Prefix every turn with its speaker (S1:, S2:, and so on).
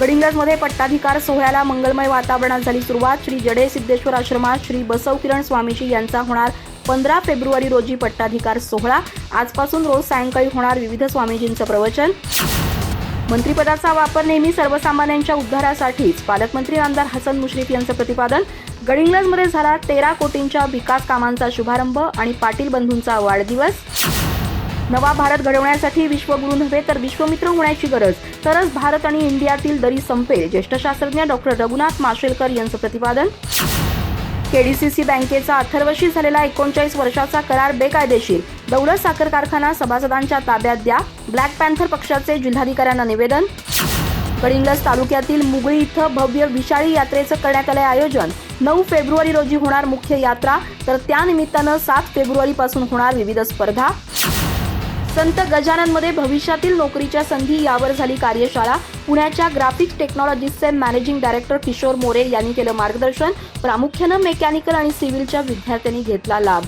S1: गडिंगजमध्ये पट्टाधिकार सोहळ्याला मंगलमय वातावरणात झाली सुरुवात. श्री जडे सिद्धेश्वर आश्रमात श्री बसव किरण स्वामीजी यांचा होणार पंधरा फेब्रुवारी रोजी पट्टाधिकार सोहळा. आजपासून रोज सायंकाळी होणार विविध स्वामीजींचं प्रवचन. मंत्रिपदाचा वापर नेहमी सर्वसामान्यांच्या उद्धारासाठीच पालकमंत्री आमदार हसन मुश्रीफ यांचं प्रतिपादन. गडिंगलजमध्ये झाला तेरा कोटींच्या विकास कामांचा शुभारंभ आणि पाटील बंधूंचा वाढदिवस. नवा भारत घडवण्यासाठी विश्वगुरू नव्हे तर विश्वमित्र होण्याची गरज. तरच भारत आणि इंडियातील दरी संपेल ज्येष्ठ शास्त्रज्ञ डॉक्टर रघुनाथ माशेलकर यांचं प्रतिपादन. केडीसीसी बँकेचा अथर्वशी झालेला एकोणचाळीस वर्षाचा करार बेकायदेशीर. दौलत साखर कारखाना सभासदांच्या ताब्यात द्या. ब्लॅक पॅन्थर पक्षाचे जिल्हाधिकाऱ्यांना निवेदन. कडिंग्लज तालुक्यातील मुगळी इथं भव्य विशाळी यात्रेचं करण्यात आलं आयोजन. नऊ फेब्रुवारी रोजी होणार मुख्य यात्रा तर त्यानिमित्तानं सात फेब्रुवारीपासून होणार विविध स्पर्धा. संत गजाननमध्ये भविष्यातील नोकरीच्या संधी यावर झाली कार्यशाळा. पुण्याच्या ग्राफिक्स टेक्नॉलॉजीजचे मॅनेजिंग डायरेक्टर किशोर मोरे यांनी केलं मार्गदर्शन. प्रामुख्यानं मेकॅनिकल आणि सिव्हिलच्या विद्यार्थ्यांनी घेतला लाभ.